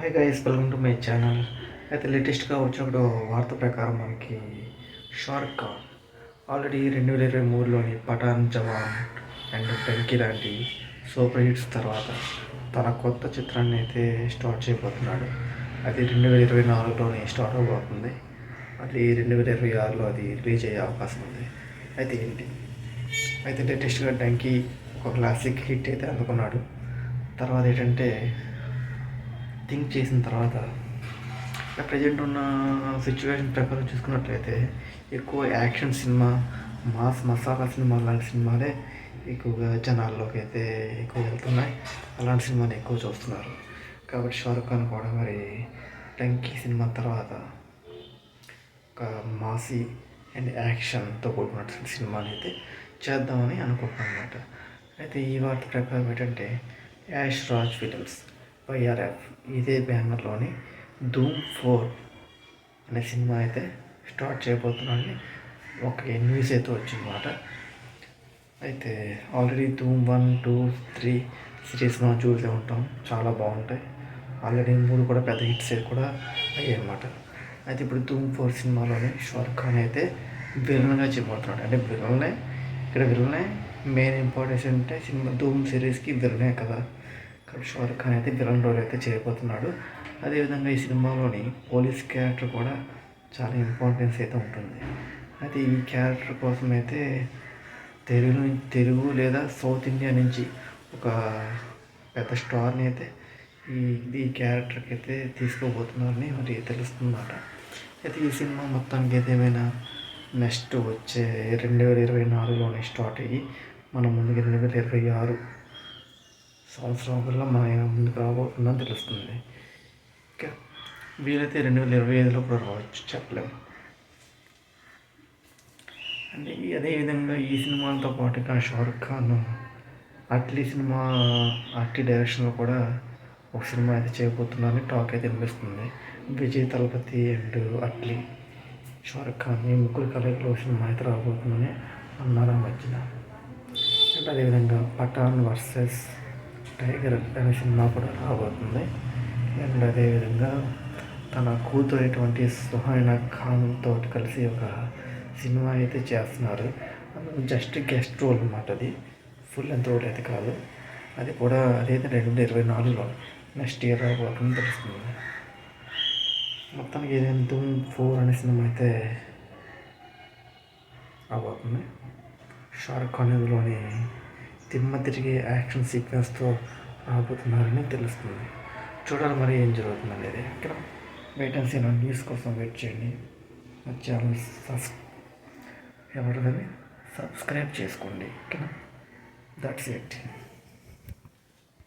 Hi guys welcome to my channel అయితే లేటెస్ట్గా వచ్చినప్పుడు వార్త ప్రకారం మనకి షార్క్ ఖాన్ ఆల్రెడీ రెండు వేల ఇరవై మూడులోని పఠాన్ జవాన్ అండ్ టెంకీ లాంటి సూపర్ హిట్స్ తర్వాత తన కొత్త చిత్రాన్ని అయితే స్టార్ట్ చేయబోతున్నాడు. అది రెండు వేల ఇరవై నాలుగులోనే స్టార్ట్ అవబోతుంది. మళ్ళీ రెండు వేల ఇరవై ఆరులో అది రిలీజ్ అయ్యే అవకాశం ఉంది. అయితే ఏంటి? అయితే లేటెస్ట్గా టెంకీ ఒక క్లాసిక్ హిట్ అయితే అందుకున్నాడు. తర్వాత ఏంటంటే థింక్ చేసిన తర్వాత ప్రజెంట్ ఉన్న సిచ్యువేషన్ ప్రకారం చూసుకున్నట్లయితే ఎక్కువ action cinema mass masala cinema లాంటి సినిమాలే ఎక్కువగా జనాల్లోకి అయితే ఎక్కువ వెళ్తున్నాయి. అలాంటి సినిమాని ఎక్కువ చూస్తున్నారు. కాబట్టి షారుఖ్ ఖాన్ కూడా మరి టంకీ సినిమా తర్వాత ఒక మాసి అండ్ యాక్షన్తో కూడుకున్నటువంటి సినిమాని అయితే చేద్దామని అనుకుంటున్నాను అనమాట అయితే ఈ వార్త ప్రకారం ఏంటంటే యాష్ రాజ్ ఫిలిమ్స్ వైఆర్ఎఫ్ ఇదే బ్యానర్లోని ధూమ్ ఫోర్ అనే సినిమా అయితే స్టార్ట్ చేయబోతున్నాడని ఒక న్యూస్ అయితే వచ్చిందన్నమాట. అయితే ఆల్రెడీ ధూమ్ వన్ టూ త్రీ సిరీస్ మనం చూసే ఉంటాం. చాలా బాగుంటాయి. ఆల్రెడీ మూడు కూడా పెద్ద హిట్స్ కూడా అయ్యాయి అన్నమాట అయితే ఇప్పుడు ధూమ్ ఫోర్ సినిమాలోనే షారుఖ్ ఖాన్ అయితే విలన్గా చెప్పబోతున్నాడు. అంటే విలన్లే ఇక్కడ విలనే మెయిన్ ఇంపార్టెన్స్ అంటే సినిమా ధూమ్ సిరీస్కి విలనే కదా. ఇక్కడ షారుఖ్ ఖాన్ అయితే విలన్ రోల్ అయితే చేయబోతున్నాడు. అదేవిధంగా ఈ సినిమాలోని పోలీస్ క్యారెక్టర్ కూడా చాలా ఇంపార్టెన్స్ అయితే ఉంటుంది. అయితే ఈ క్యారెక్టర్ కోసం అయితే తెలుగు తెలుగు లేదా సౌత్ ఇండియా నుంచి ఒక పెద్ద స్టార్ని అయితే ఈ ఈ క్యారెక్టర్కి అయితే తీసుకోబోతున్నారని మరి తెలుస్తుందన్నమాట. అయితే ఈ సినిమా మొత్తానికి అయితే ఏమైనా నెక్స్ట్ వచ్చే రెండు వేల ఇరవై నాలుగులోనే స్టార్ట్ అయ్యి మన ముందుకు రెండు వేల ఇరవై ఆరు సంవత్సరం వల్ల మన ముందుకు రాబోతుందని తెలుస్తుంది. ఇంకా వీలైతే రెండు వేల ఇరవై ఐదులో కూడా రావచ్చు చెప్పలేము. అంటే అదేవిధంగా ఈ సినిమాలతో పాటుగా షారుఖ్ ఖాన్ అట్లీ సినిమా అట్లీ డైరెక్షన్లో కూడా ఒక సినిమా అయితే చేయబోతున్నారని టాక్ అయితే వినిపిస్తుంది. విజయ్ తలపతి అండ్ అట్లీ షారుఖ్ ఖాన్ ఈ ముగ్గురు కలయికలో సినిమా అయితే రాబోతుందని అన్నారు ఆ మధ్యన. అండ్ అదేవిధంగా పఠాన్ వర్సెస్ టైగర్ అనే సినిమా కూడా రాబోతుంది. అండ్ అదేవిధంగా తన కూతురైనటువంటి సుహైనా ఖాన్ తోటి కలిసి ఒక సినిమా అయితే చేస్తున్నారు. అందులో జస్ట్ గెస్ట్ రోల్ అన్నమాట అది. ఫుల్ ఎంత రోల్ అయితే కాదు. అది కూడా అదైతే రెండు వేల ఇరవై నాలుగులో నెక్స్ట్ ఇయర్ రాబోతుందని తెలుస్తుంది. మొత్తానికి ఏదైనా ధూమ్ ఫోర్ అనే సినిమా అయితే రాబోతుంది. షారుఖ్ ఖాన్ ఇందులోని తిమ్మ తిరిగి యాక్షన్ సీక్వెన్స్తో రాబోతున్నారని తెలుస్తుంది. చూడాలి మరి ఏం జరుగుతుంది అనేది ఇక్కడ వెయిట్ అండ్ న్యూస్ కోసం వెయిట్ చేయండి. మా ఛానల్ సబ్స్ ఎవరిదని సబ్స్క్రైబ్ చేసుకోండి. ఓకేనా? That's it